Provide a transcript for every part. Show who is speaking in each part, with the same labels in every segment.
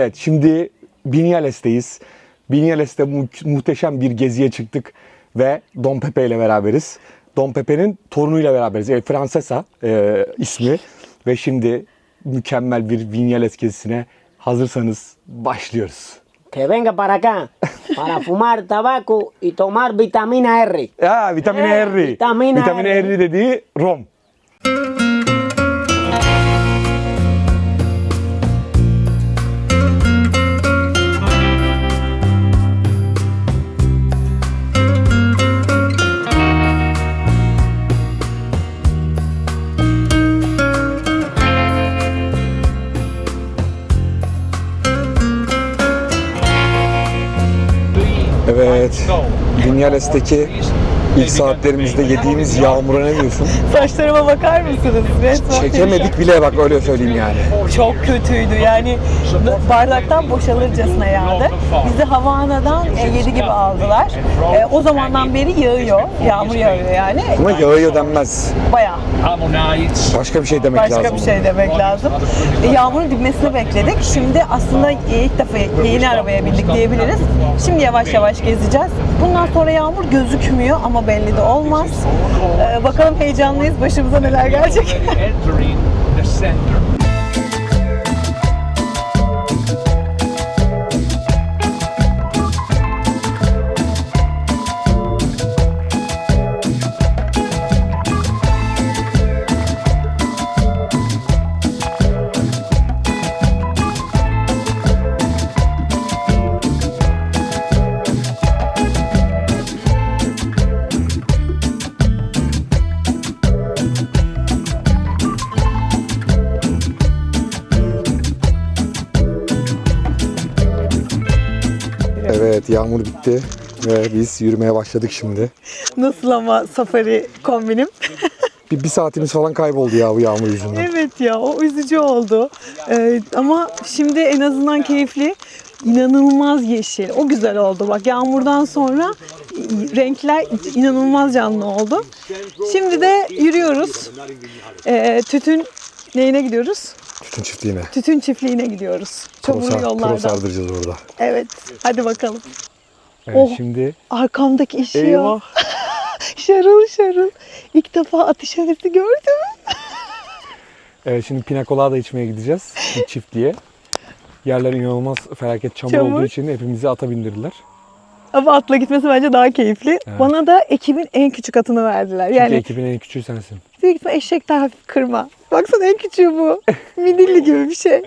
Speaker 1: Evet şimdi Vinyales'teyiz. Vinyales'te mu- muhteşem bir geziye çıktık ve Don Pepe ile beraberiz. Don Pepe'nin torunuyla beraberiz. E, Francesa e, ismi ve şimdi mükemmel bir Vinyales gezisine hazırsanız başlıyoruz.
Speaker 2: Que venga para acá para fumar tabaco y tomar vitamina R.
Speaker 1: Ya vitamini
Speaker 2: Eh,
Speaker 1: R.
Speaker 2: vitamina
Speaker 1: vitamini
Speaker 2: R.
Speaker 1: R dediği rom. Vinyales'teki ilk saatlerimizde yediğimiz yağmura ne diyorsun?
Speaker 3: Saçlarıma bakar mısınız? Resmen
Speaker 1: Çekemedik bile bak öyle söyleyeyim yani.
Speaker 3: Çok kötüydü yani bardaktan boşalırcasına yağdı. Bizi Havana'dan 7 gibi aldılar. E, o zamandan beri yağıyor. Yağmur yağıyor yani.
Speaker 1: Ama yağıyor denmez.
Speaker 3: Bayağı
Speaker 1: Başka bir şey demek
Speaker 3: başka
Speaker 1: lazım.
Speaker 3: bir şey demek lazım. E, yağmurun dinmesini bekledik. Şimdi aslında ilk defa yeni arabaya bindik diyebiliriz. Şimdi yavaş yavaş gezeceğiz. Bundan sonra yağmur gözükmüyor ama belli de olmaz. E, bakalım heyecanlıyız. Başımıza neler gelecek.
Speaker 1: Yağmur bitti ve biz yürümeye başladık şimdi.
Speaker 3: Nasıl ama safari kombinim?
Speaker 1: Bir, bir saatimiz falan kayboldu ya bu yağmur yüzünden.
Speaker 3: Evet ya o üzücü oldu. Ee, ama şimdi en azından keyifli. İnanılmaz yeşil. O güzel oldu. Bak yağmurdan sonra renkler inanılmaz canlı oldu. Şimdi de yürüyoruz. Ee, tütün neyine gidiyoruz?
Speaker 1: Tütün çiftliğine.
Speaker 3: Tütün çiftliğine gidiyoruz. Çamurlu yollardan.
Speaker 1: sardıracağız orada.
Speaker 3: Evet. Hadi bakalım.
Speaker 1: Evet,
Speaker 3: Oh.
Speaker 1: şimdi
Speaker 3: Arkamdaki işiyor.
Speaker 1: eyvah.
Speaker 3: Şarıl şarıl. İlk defa ateş havası gördüm.
Speaker 1: Evet, şimdi pina colada içmeye gideceğiz bir çiftliğe. Yerler inanılmaz felaket çamur,
Speaker 3: Çamur.
Speaker 1: olduğu için hepimizi ata bindirdiler.
Speaker 3: Ama atla gitmesi bence daha keyifli.
Speaker 1: Evet.
Speaker 3: Bana da ekibin en küçük atını verdiler.
Speaker 1: Çünkü
Speaker 3: Yani
Speaker 1: ekibin en küçüğü sensin.
Speaker 3: büyük ihtimal eşekler hafif kırma. Baksana en küçüğü bu. Midilli gibi bir şey.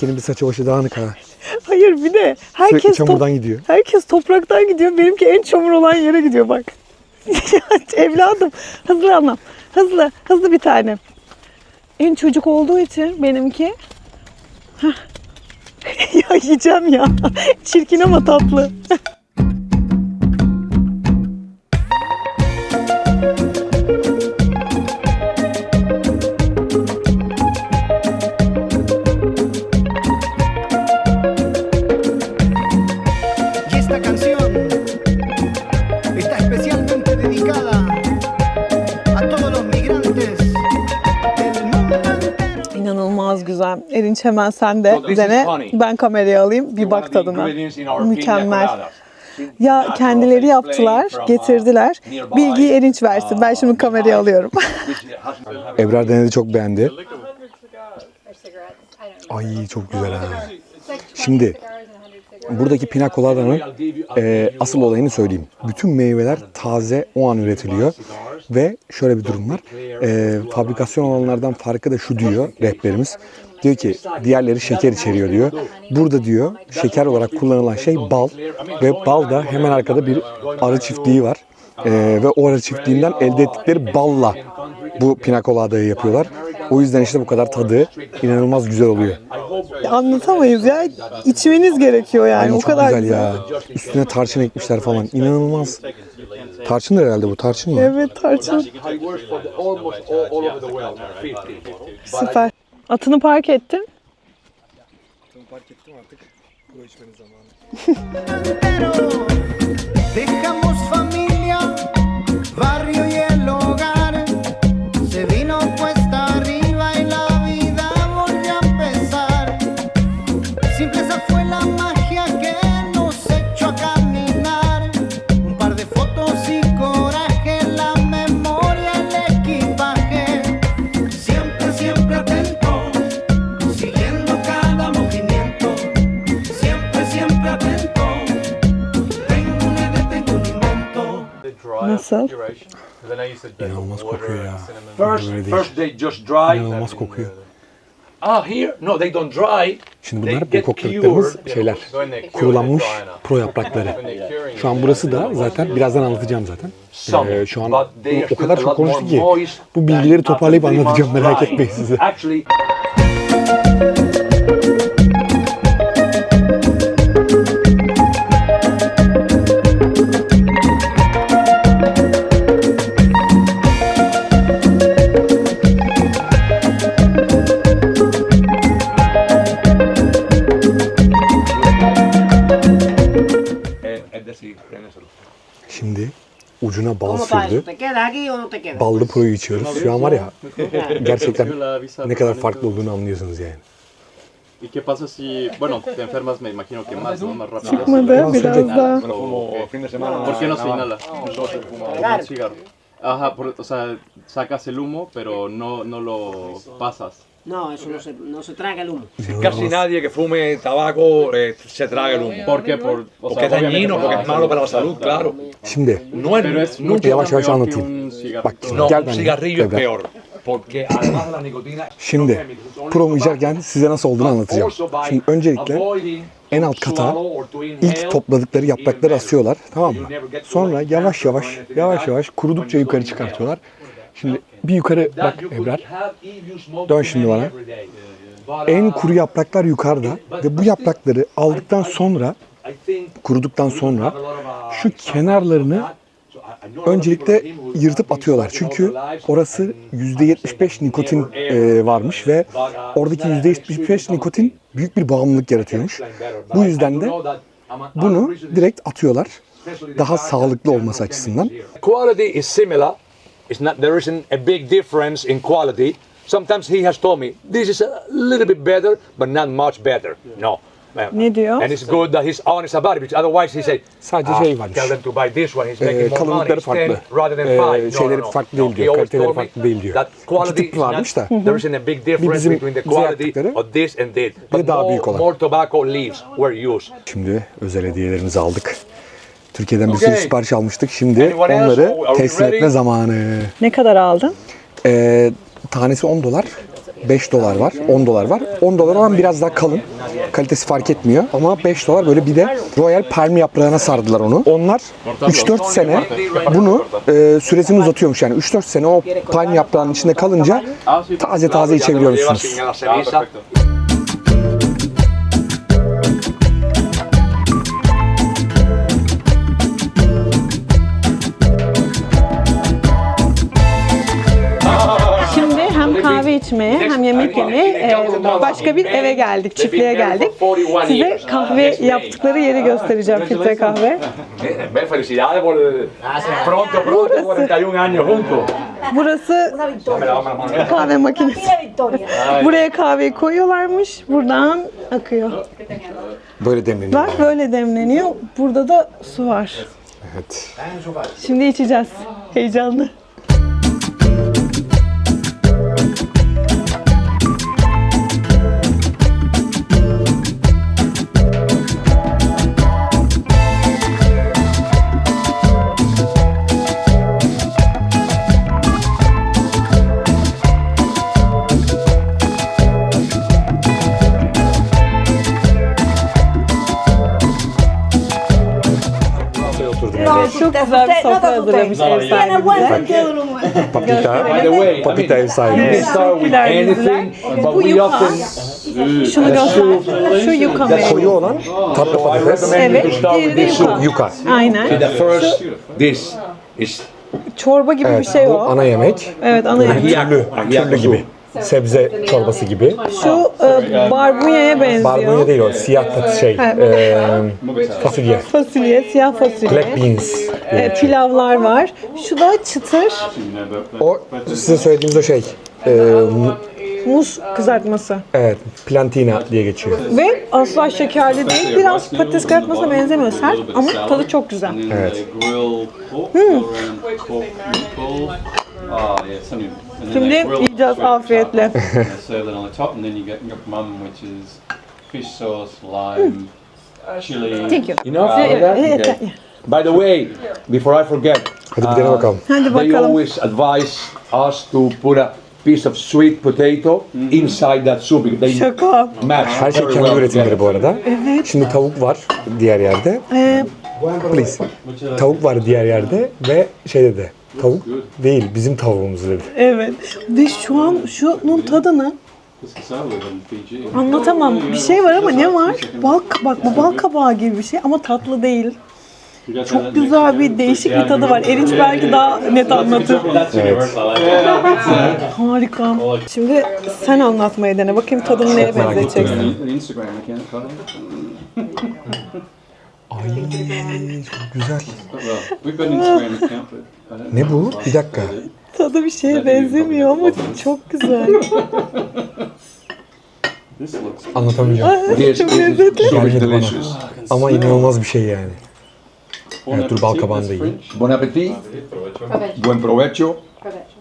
Speaker 1: Seninkinin bir saçı başı dağınık ha.
Speaker 3: Hayır bir de
Speaker 1: Sürekli
Speaker 3: herkes top-
Speaker 1: çamurdan gidiyor.
Speaker 3: herkes topraktan gidiyor. Benimki en çamur olan yere gidiyor bak. Evladım hızlı anlam. Hızlı, hızlı bir tane. En çocuk olduğu için benimki ya yiyeceğim ya. Çirkin ama tatlı. Erinç hemen sen de dene. Ben kamerayı alayım. Bir bak tadına. Mükemmel. Ya kendileri yaptılar,
Speaker 4: uh,
Speaker 3: getirdiler. Bilgiyi Erinç versin. Ben şimdi
Speaker 4: uh,
Speaker 3: kamerayı alıyorum.
Speaker 1: Ebrar denedi çok beğendi. Ay çok güzel ha.
Speaker 5: It's like 20
Speaker 1: Şimdi
Speaker 5: cigars and 100 cigarettes.
Speaker 1: buradaki pina colada'nın e, asıl olayını söyleyeyim. Bütün meyveler taze o an üretiliyor. Ve şöyle bir durum var. E, fabrikasyon olanlardan farkı da şu diyor rehberimiz. Diyor ki diğerleri şeker içeriyor diyor. Burada diyor şeker olarak kullanılan şey bal. Ve bal da hemen arkada bir arı çiftliği var. Ee, ve o arı çiftliğinden elde ettikleri balla bu pina colada'yı yapıyorlar. O yüzden işte bu kadar tadı inanılmaz güzel oluyor.
Speaker 3: Anlatamayız ya. İçmeniz gerekiyor yani.
Speaker 1: Ay,
Speaker 3: o
Speaker 1: çok
Speaker 3: kadar
Speaker 1: güzel ya. Üstüne tarçın ekmişler falan. İnanılmaz. Tarçındır herhalde bu. Tarçın mı?
Speaker 3: Evet tarçın.
Speaker 4: He world, 50.
Speaker 3: Süper. Atını park ettin.
Speaker 6: entero. Dejamos familia, barrio
Speaker 3: Nasıl?
Speaker 1: İnanılmaz kokuyor ya.
Speaker 4: First, first they just dry.
Speaker 1: İnanılmaz kokuyor.
Speaker 4: Ah, here? No, they don't dry.
Speaker 1: Şimdi
Speaker 4: They
Speaker 1: bunlar bu
Speaker 4: cured.
Speaker 1: şeyler. Kurulanmış pro yaprakları. Şu an burası da zaten birazdan anlatacağım zaten. Ee, şu an o kadar çok konuştuk ki bu bilgileri toparlayıp anlatacağım merak etmeyin size. Ucuna bal
Speaker 2: ¿Cómo está eso?
Speaker 1: sürdü.
Speaker 2: ¿Te quedas aquí o no te quedas?
Speaker 1: Ballı proyu içiyoruz. Şu an var ya gerçekten ne kadar farklı olduğunu anlıyorsunuz yani.
Speaker 7: ¿Y qué pasa si, bueno, te enfermas, me imagino que más, ¿no? Más rápido.
Speaker 3: Çıkmadı biraz daha.
Speaker 7: ¿Por qué no se inhala? Un cigarro. Ajá, por- o sea, sacas el humo, pero no, no lo pasas.
Speaker 2: No, eso no se, no se traga el humo.
Speaker 4: Casi nadie que fume tabaco eh, se traga el humo.
Speaker 7: ¿Por qué? Por, o
Speaker 4: Porque es
Speaker 7: obviamente
Speaker 4: dañino,
Speaker 7: por
Speaker 4: porque es malo para la salud, claro.
Speaker 1: Şimdi
Speaker 4: No es,
Speaker 7: es
Speaker 4: nunca
Speaker 1: Yavaş yavaş anlatayım. Bak
Speaker 4: No,
Speaker 1: gel
Speaker 4: un cigarrillo es peor. Porque además de la nicotina.
Speaker 1: Şimdi promu içerken size nasıl olduğunu anlatacağım. Şimdi öncelikle en alt kata ilk topladıkları yaprakları asıyorlar. Tamam mı? Sonra yavaş yavaş yavaş yavaş kurudukça yukarı çıkartıyorlar. Şimdi bir yukarı bak Ebrar. Dön şimdi bana. En kuru yapraklar yukarıda ve bu yaprakları aldıktan sonra kuruduktan sonra şu kenarlarını öncelikle yırtıp atıyorlar. Çünkü orası %75 nikotin e, varmış ve oradaki %75 nikotin büyük bir bağımlılık yaratıyormuş. Bu yüzden de bunu direkt atıyorlar. Daha sağlıklı olması açısından.
Speaker 4: Quality is similar. It's not there isn't a big difference in quality. Sometimes he has told me this is a little bit better, but not much better. No.
Speaker 3: Ne diyor?
Speaker 4: And it's good that he's honest about it. Because otherwise he say,
Speaker 1: Sadece
Speaker 4: "Ah,
Speaker 1: şey varmış.
Speaker 4: Tell them to buy this one. He's
Speaker 1: Ee,
Speaker 4: making more money.
Speaker 1: kalınlıkları
Speaker 4: It's 10
Speaker 1: farklı.
Speaker 4: rather than
Speaker 1: Ee,
Speaker 4: 5.
Speaker 1: şeyleri farklı değil diyor, kaliteleri farklı değil diyor.
Speaker 4: That
Speaker 1: İki
Speaker 4: quality
Speaker 1: tip
Speaker 4: is not-
Speaker 1: varmış da.
Speaker 4: There isn't a big difference
Speaker 1: bizim
Speaker 4: between the
Speaker 1: bize
Speaker 4: quality
Speaker 1: yaptıkları,
Speaker 4: of this and
Speaker 1: bir
Speaker 4: But
Speaker 1: daha
Speaker 4: more,
Speaker 1: büyük olan.
Speaker 4: more tobacco leaves were used.
Speaker 1: Şimdi özel hediyelerimizi aldık. Türkiye'den bir
Speaker 4: Okay.
Speaker 1: sürü sipariş almıştık. Şimdi
Speaker 4: Anyone else?
Speaker 1: onları
Speaker 4: Are we
Speaker 1: teslim
Speaker 4: ready?
Speaker 1: etme zamanı.
Speaker 3: Ne kadar aldın?
Speaker 1: Ee, tanesi 10 dolar. 5 dolar var, 10 dolar var. 10 dolar olan biraz daha kalın. Kalitesi fark etmiyor ama 5 dolar böyle bir de Royal Palm yaprağına sardılar onu. Onlar 3-4 sene bunu e, süresini uzatıyormuş yani 3-4 sene o palm yaprağının içinde kalınca taze taze içebiliyor musunuz?
Speaker 7: Ah, perfecto.
Speaker 3: İçmeye hem yemek yemeye e, başka bir eve geldik, çiftliğe geldik. Size kahve yaptıkları yeri göstereceğim, filtre kahve.
Speaker 4: Eh, Felicidades por el- pronto, pronto, 41 años juntos.
Speaker 3: Burası kahve makinesi. Buraya kahveyi koyuyorlarmış, buradan akıyor.
Speaker 1: Böyle demleniyor.
Speaker 3: Bak böyle demleniyor, burada da su var.
Speaker 1: Evet.
Speaker 3: Şimdi içeceğiz, heyecanlı.
Speaker 1: Oturdum.
Speaker 3: Evet, çok güzel bir sofra hazırlamış ev sahibi bize.
Speaker 1: Papita.
Speaker 4: By the way, I
Speaker 1: Papita ev sahibi.
Speaker 3: Bu
Speaker 4: we
Speaker 3: yuka.
Speaker 4: often
Speaker 3: Şunu göster. Şu yuka
Speaker 1: Koyu
Speaker 3: meyve.
Speaker 1: olan tatlı patates.
Speaker 3: Evet, diğeri de
Speaker 4: this
Speaker 3: yuka.
Speaker 4: soup.
Speaker 1: Yuka.
Speaker 3: Aynen.
Speaker 4: The first, this is
Speaker 3: Çorba gibi bir
Speaker 1: Evet,
Speaker 3: şey
Speaker 1: bu
Speaker 3: o.
Speaker 1: ana yemek.
Speaker 3: Evet ana yemek.
Speaker 1: Türlü, türlü gibi. Sebze çorbası gibi.
Speaker 3: Şu e, barbunya'ya benziyor.
Speaker 1: Barbunya değil o, siyah şey. eee, fasulye.
Speaker 3: Fasulye, siyah fasulye.
Speaker 1: Black beans.
Speaker 3: E, pilavlar var. Şu da çıtır
Speaker 1: O size söylediğimiz o şey. eee, mu-
Speaker 3: muz kızartması.
Speaker 1: evet, plantina diye geçiyor.
Speaker 3: Ve asla şekerli değil. Biraz patates kızartmasına benzemiyor sert ama tadı çok güzel.
Speaker 1: Evet.
Speaker 7: they Ah, yeah, something. And then
Speaker 3: Şimdi yiyeceğiz
Speaker 7: sweet
Speaker 3: afiyetle.
Speaker 7: and they serve that on the top, and then you get yuk mum, which is fish sauce, lime, chili.
Speaker 3: Thank you.
Speaker 4: enough for that? Okay. By the way, before I forget,
Speaker 1: Hadi bir dene bakalım.
Speaker 3: Hadi
Speaker 4: they
Speaker 3: bakalım.
Speaker 4: always advise us to put a piece of sweet potato inside that soup because they
Speaker 3: Şaka.
Speaker 4: match
Speaker 1: Her şey
Speaker 4: very
Speaker 1: kendi
Speaker 4: well
Speaker 1: üretimleri bu
Speaker 4: together.
Speaker 1: arada. Şimdi tavuk var diğer yerde.
Speaker 3: Ee,
Speaker 1: Please. Tavuk var diğer yerde ve şey dedi. Tavuk değil bizim tavuğumuz dedi.
Speaker 3: evet. Ve şu an şunun tadını anlatamam. Bir şey var ama ne var? Bal, bak bu bal kabağı gibi bir şey ama tatlı değil. Çok güzel bir değişik bir tadı var. Erinç belki daha net anlatır.
Speaker 1: Evet.
Speaker 3: Harika. Şimdi sen anlatmayı dene. Bakayım tadını neye benzeteceksin.
Speaker 1: Ay çok güzel. Ne bu? Bir dakika.
Speaker 3: Tadı bir şeye benzemiyor ama çok güzel.
Speaker 7: This looks
Speaker 1: Anlatamayacağım.
Speaker 4: This
Speaker 3: Çok lezzetli.
Speaker 1: Gelmedi bana. Ama inanılmaz bir şey yani. Evet, dur bal kabağını da yiyeyim.
Speaker 4: Bon appetit,
Speaker 5: Provecho.
Speaker 4: buen provecho.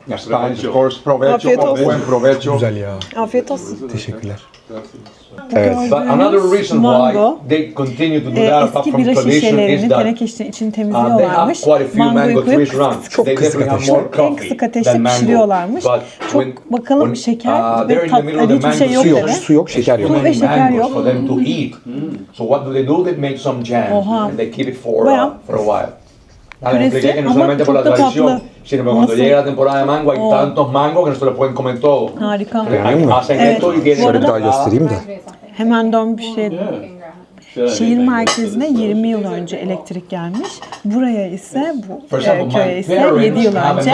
Speaker 5: Provecho.
Speaker 4: Ya Spanish, of course, provecho,
Speaker 3: Afiyet olsun.
Speaker 4: buen provecho.
Speaker 1: Güzel ya.
Speaker 3: Afiyet olsun.
Speaker 1: Teşekkürler. Evet.
Speaker 4: But another reason
Speaker 3: Mango.
Speaker 4: why they continue to do
Speaker 3: Ee,
Speaker 4: that apart
Speaker 3: eski
Speaker 4: from
Speaker 3: bira
Speaker 4: tradition is
Speaker 3: şişelerini
Speaker 4: that
Speaker 3: teneke içini, içini
Speaker 4: uh, they have
Speaker 3: temizliyorlarmış.
Speaker 4: quite a few
Speaker 3: Mangoyu
Speaker 4: mango
Speaker 3: koyup
Speaker 4: trees
Speaker 3: kısık
Speaker 4: around.
Speaker 3: kısık
Speaker 1: Çok
Speaker 4: They
Speaker 1: kısık
Speaker 4: definitely have
Speaker 1: ateşte.
Speaker 4: more
Speaker 3: en
Speaker 4: coffee
Speaker 3: kısık ateşte
Speaker 4: than mango.
Speaker 3: pişiriyorlarmış.
Speaker 4: But
Speaker 3: Çok
Speaker 4: when-
Speaker 3: bakalım
Speaker 4: when,
Speaker 3: şeker
Speaker 4: uh,
Speaker 3: ve
Speaker 4: they're in the
Speaker 3: tat,
Speaker 4: middle of the
Speaker 3: hiçbir şey
Speaker 4: mango
Speaker 3: yok
Speaker 1: Su yok,
Speaker 3: dedi.
Speaker 1: su yok, şeker yok.
Speaker 3: Su ve şeker
Speaker 4: mangoes
Speaker 3: yok.
Speaker 4: for them to eat. So what do they do? They make some
Speaker 3: Oha.
Speaker 4: and they keep it for, uh, for a while. Les
Speaker 3: püresi
Speaker 4: expliqué que no solamente por la tradición, sino que cuando llega la temporada de mango hay
Speaker 3: Oh.
Speaker 4: tantos mangos que no se lo pueden comer todo.
Speaker 3: Harika.
Speaker 1: Mi?
Speaker 4: Hacen
Speaker 3: Evet.
Speaker 4: esto y tienen
Speaker 3: Şöyle
Speaker 1: daha göstereyim de.
Speaker 3: Hemen dön bir şey. Şehir merkezine 20 yıl önce elektrik gelmiş. Buraya ise bu e, köye ise 7
Speaker 4: parents
Speaker 3: yıl
Speaker 4: a
Speaker 3: önce.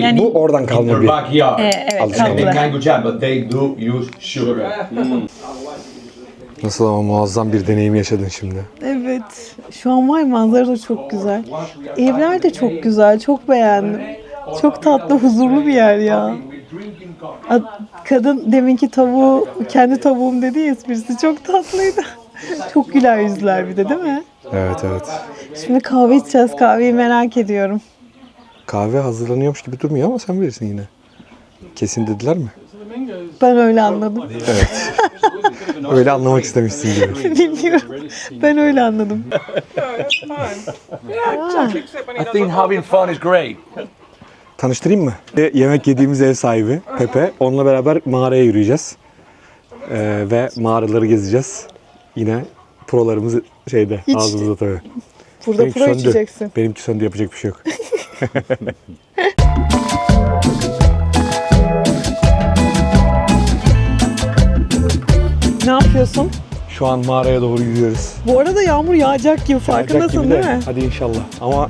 Speaker 3: Yani
Speaker 1: Bu oradan kalma bir.
Speaker 3: e, evet
Speaker 4: sugar.
Speaker 1: Nasıl ama muazzam bir deneyim yaşadın şimdi.
Speaker 3: Evet. Şu an var manzara da çok güzel. Evler de çok güzel. Çok beğendim. Çok tatlı, huzurlu bir yer ya. Kadın deminki tavuğu, kendi tavuğum dedi ya esprisi çok tatlıydı. Çok güler yüzler bir de değil mi?
Speaker 1: Evet evet.
Speaker 3: Şimdi kahve içeceğiz. Kahveyi merak ediyorum.
Speaker 1: Kahve hazırlanıyormuş gibi durmuyor ama sen bilirsin yine. Kesin dediler mi?
Speaker 3: Ben öyle anladım.
Speaker 1: Öyle anlamak istemişsin gibi.
Speaker 3: Bilmiyorum. Ben öyle anladım.
Speaker 4: I think having fun is great.
Speaker 1: Tanıştırayım mı? E, Yemek yediğimiz ev sahibi Pepe. Onunla beraber mağaraya yürüyeceğiz. Ee, ve mağaraları gezeceğiz. Yine prolarımız şeyde
Speaker 3: Hiç-
Speaker 1: ağzımızda tabii.
Speaker 3: Burada
Speaker 1: Benimki
Speaker 3: pro
Speaker 1: söndü.
Speaker 3: içeceksin.
Speaker 1: Benimki söndü yapacak bir şey yok.
Speaker 3: Ne yapıyorsun?
Speaker 1: Şu an mağaraya doğru yürüyoruz.
Speaker 3: Bu arada yağmur yağacak gibi farkındasın
Speaker 1: gibi de,
Speaker 3: değil mi?
Speaker 1: Hadi inşallah. Ama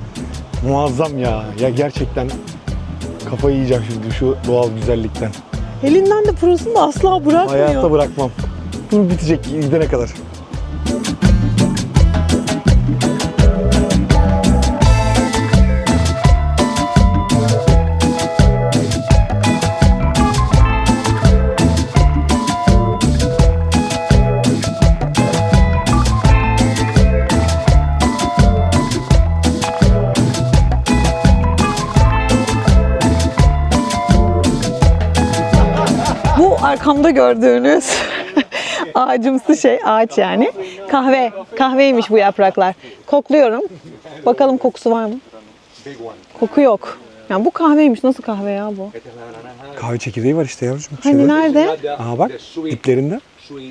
Speaker 1: muazzam ya. Ya gerçekten kafayı yiyeceğim şimdi şu doğal güzellikten.
Speaker 3: Elinden de prosunu da asla bırakmıyor.
Speaker 1: Hayatta bırakmam. Dur bitecek gidene kadar.
Speaker 3: Arkamda gördüğünüz ağacımsı şey, ağaç yani. Kahve, kahveymiş bu yapraklar. Kokluyorum. Bakalım kokusu var mı? Koku yok. Yani bu kahveymiş. Nasıl kahve ya bu?
Speaker 1: Kahve çekirdeği var işte yavrucuğum.
Speaker 3: Hani
Speaker 1: Şöyle.
Speaker 3: nerede?
Speaker 1: Aha bak diplerinde.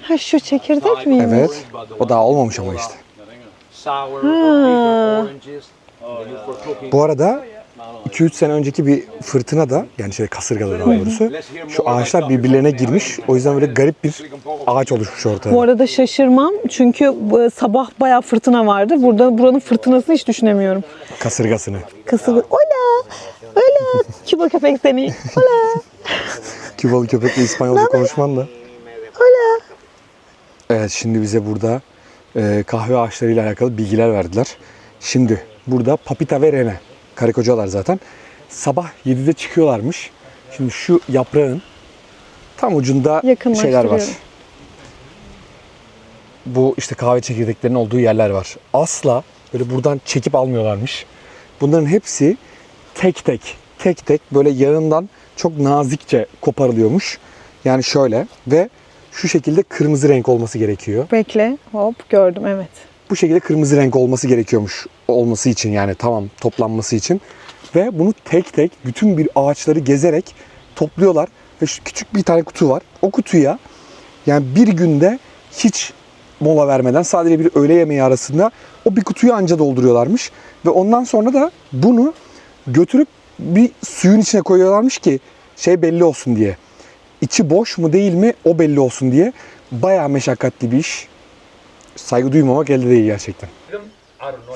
Speaker 3: Ha şu çekirdek miymiş?
Speaker 1: Evet. O daha olmamış ama işte.
Speaker 3: Ha.
Speaker 1: Bu arada 2-3 sene önceki bir fırtına da yani şey kasırgalı daha doğrusu şu ağaçlar birbirlerine girmiş. O yüzden böyle garip bir ağaç oluşmuş ortada.
Speaker 3: Bu arada şaşırmam çünkü bu sabah bayağı fırtına vardı. Burada buranın fırtınasını hiç düşünemiyorum.
Speaker 1: Kasırgasını.
Speaker 3: Kasırga. Ola! Ola! Küba köpek seni. Ola!
Speaker 1: Kübalı köpekle İspanyolca konuşman da.
Speaker 3: Ola!
Speaker 1: Evet şimdi bize burada e, kahve ağaçlarıyla alakalı bilgiler verdiler. Şimdi burada Papita ve Rene. Karı kocalar zaten. Sabah 7'de çıkıyorlarmış. Şimdi şu yaprağın tam ucunda şeyler var. Bu işte kahve çekirdeklerinin olduğu yerler var. Asla böyle buradan çekip almıyorlarmış. Bunların hepsi tek tek, tek tek böyle yağından çok nazikçe koparılıyormuş. Yani şöyle ve şu şekilde kırmızı renk olması gerekiyor.
Speaker 3: Bekle. Hop gördüm evet.
Speaker 1: Bu şekilde kırmızı renk olması gerekiyormuş olması için yani tamam toplanması için. Ve bunu tek tek bütün bir ağaçları gezerek topluyorlar. Ve şu küçük bir tane kutu var. O kutuya yani bir günde hiç mola vermeden sadece bir öğle yemeği arasında o bir kutuyu anca dolduruyorlarmış. Ve ondan sonra da bunu götürüp bir suyun içine koyuyorlarmış ki şey belli olsun diye. İçi boş mu değil mi o belli olsun diye. Bayağı meşakkatli bir iş saygı duymamak elde değil gerçekten.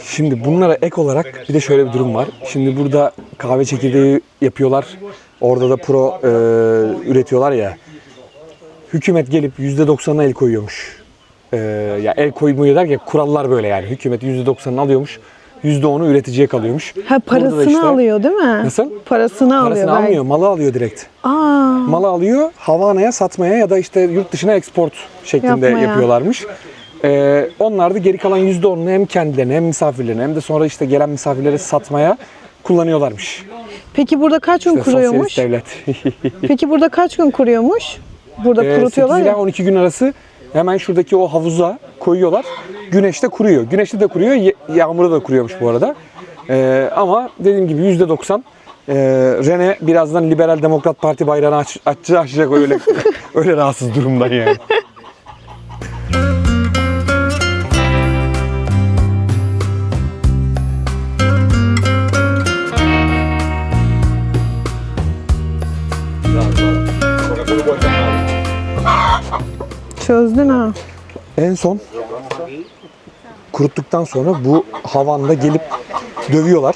Speaker 1: Şimdi bunlara ek olarak bir de şöyle bir durum var. Şimdi burada kahve çekirdeği yapıyorlar. Orada da pro e, üretiyorlar ya. Hükümet gelip %90'ına el koyuyormuş. E, ya el koymuyor derken kurallar böyle yani. Hükümet %90'ını alıyormuş. %10'u üreticiye kalıyormuş.
Speaker 3: Ha parasını
Speaker 1: işte-
Speaker 3: alıyor değil mi?
Speaker 1: Nasıl?
Speaker 3: Parasını, alıyor.
Speaker 1: Parasını
Speaker 3: belki.
Speaker 1: almıyor, malı alıyor direkt.
Speaker 3: Aa,
Speaker 1: Malı alıyor, Havana'ya satmaya ya da işte yurt dışına export şeklinde
Speaker 3: Yapmaya.
Speaker 1: yapıyorlarmış. Ee, onlar da geri kalan %10'unu hem kendilerine hem misafirlerine hem de sonra işte gelen misafirlere satmaya kullanıyorlarmış.
Speaker 3: peki burada kaç gün
Speaker 1: İşte
Speaker 3: kuruyormuş?
Speaker 1: sosyalist devlet.
Speaker 3: Peki burada kaç gün kuruyormuş? Burada
Speaker 1: Ee,
Speaker 3: kurutuyorlar
Speaker 1: 8 ila
Speaker 3: ya.
Speaker 1: 12 gün arası hemen şuradaki o havuza koyuyorlar. Güneşte kuruyor. Güneşte de kuruyor, yağmurda da kuruyormuş bu arada. Ee, ama dediğim gibi %90 ee, Rene birazdan Liberal Demokrat Parti bayrağını aç, açacak, açacak öyle öyle rahatsız durumdan yani.
Speaker 3: Çözdün ha.
Speaker 1: En son kuruttuktan sonra bu havanda gelip dövüyorlar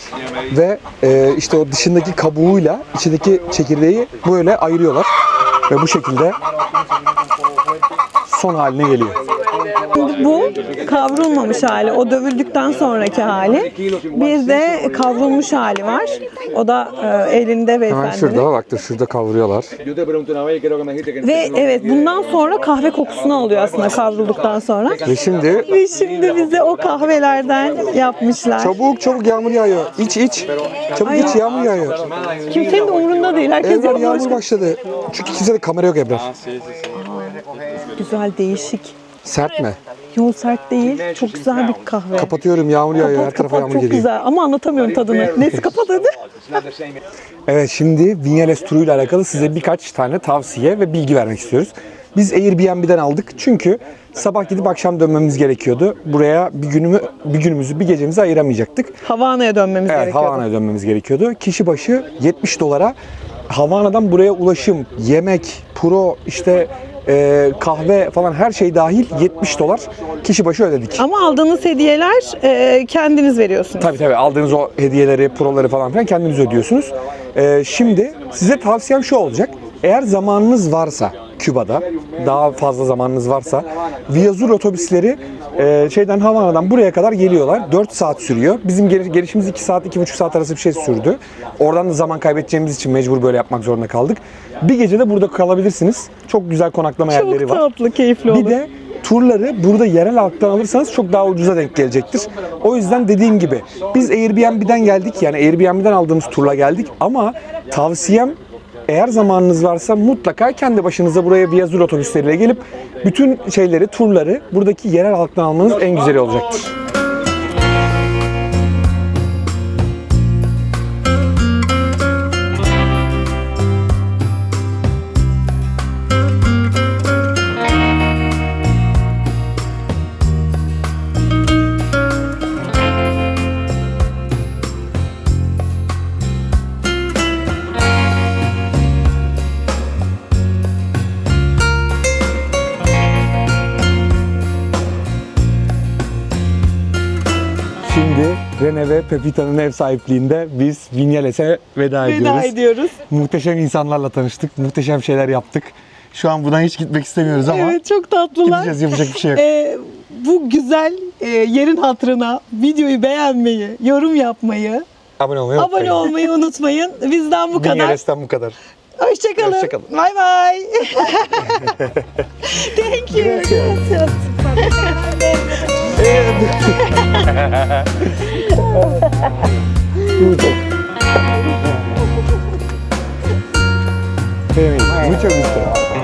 Speaker 1: ve e, işte o dışındaki kabuğuyla içindeki çekirdeği böyle ayırıyorlar ve bu şekilde son haline geliyor.
Speaker 3: Bu kavrulmamış hali. O dövüldükten sonraki hali. Bir de kavrulmuş hali var. O da e, elinde
Speaker 1: Hemen
Speaker 3: beyefendi.
Speaker 1: şurada bak dur şurada kavuruyorlar.
Speaker 4: Yo te pregunté una vez y creo que me dijiste que
Speaker 3: Ve evet bundan sonra kahve kokusunu alıyor aslında kavrulduktan sonra.
Speaker 1: Ve şimdi
Speaker 3: Ve şimdi bize o kahvelerden yapmışlar.
Speaker 1: çabuk çabuk yağmur yağıyor. İç iç. Çabuk iç yağmur yağıyor.
Speaker 3: Kimsenin de umurunda değil. Herkes yoluna
Speaker 1: yağmur
Speaker 3: başka-
Speaker 1: başladı. Çünkü kimsede kamera yok Ebrar.
Speaker 3: Güzel, değişik.
Speaker 1: Sert mi?
Speaker 3: Yol sert değil. Çok güzel bir kahve.
Speaker 1: Kapatıyorum yağmur yağıyor. Her
Speaker 3: Kapat
Speaker 1: tarafa
Speaker 3: kapat
Speaker 1: yağmur
Speaker 3: çok
Speaker 1: geliyor.
Speaker 3: güzel ama anlatamıyorum tadını. Neyse kapat hadi.
Speaker 1: Evet şimdi Vinyales turuyla alakalı size birkaç tane tavsiye ve bilgi vermek istiyoruz. Biz Airbnb'den aldık çünkü sabah gidip akşam dönmemiz gerekiyordu. Buraya bir günümü bir günümüzü bir gecemizi ayıramayacaktık.
Speaker 3: Havana'ya dönmemiz
Speaker 1: Evet
Speaker 3: gerekiyor.
Speaker 1: Havana'ya dönmemiz gerekiyordu. Kişi başı 70 dolara Havana'dan buraya ulaşım, yemek, pro işte e, kahve falan her şey dahil 70 dolar kişi başı ödedik.
Speaker 3: Ama aldığınız hediyeler e, kendiniz veriyorsunuz.
Speaker 1: Tabii tabii aldığınız o hediyeleri, proları falan filan kendiniz ödüyorsunuz. Ee, şimdi size tavsiyem şu olacak. Eğer zamanınız varsa Küba'da daha fazla zamanınız varsa Viyazur otobüsleri e, şeyden Havana'dan buraya kadar geliyorlar. 4 saat sürüyor. Bizim gel- gelişimiz 2 saat 2,5 saat arası bir şey sürdü. Oradan da zaman kaybedeceğimiz için mecbur böyle yapmak zorunda kaldık. Bir gece de burada kalabilirsiniz. Çok güzel konaklama yerleri
Speaker 3: Çok
Speaker 1: var.
Speaker 3: tatlı, keyifli olur.
Speaker 1: Bir de turları burada yerel halktan alırsanız çok daha ucuza denk gelecektir. O yüzden dediğim gibi biz Airbnb'den geldik yani Airbnb'den aldığımız turla geldik ama tavsiyem eğer zamanınız varsa mutlaka kendi başınıza buraya Viyazur otobüsleriyle gelip bütün şeyleri, turları buradaki yerel halktan almanız en güzeli olacaktır. Pepita'nın ev sahipliğinde biz Vinyales'e veda,
Speaker 3: Veda
Speaker 1: ediyoruz.
Speaker 3: ediyoruz.
Speaker 1: Muhteşem insanlarla tanıştık. Muhteşem şeyler yaptık. Şu an buradan hiç gitmek istemiyoruz ama
Speaker 3: Evet çok tatlılar.
Speaker 1: gideceğiz yapacak bir şey yok.
Speaker 3: Ee, bu güzel e, yerin hatırına videoyu beğenmeyi, yorum yapmayı,
Speaker 1: Abone olmayı
Speaker 3: abone
Speaker 1: unutmayın.
Speaker 3: olmayı unutmayın. Bizden bu kadar.
Speaker 1: Vinyales'ten bu kadar.
Speaker 3: Hoşçakalın.
Speaker 1: Hoşçakalın.
Speaker 3: Bye bye. Thank you. Gracias.
Speaker 1: 태영이 무척 있어요.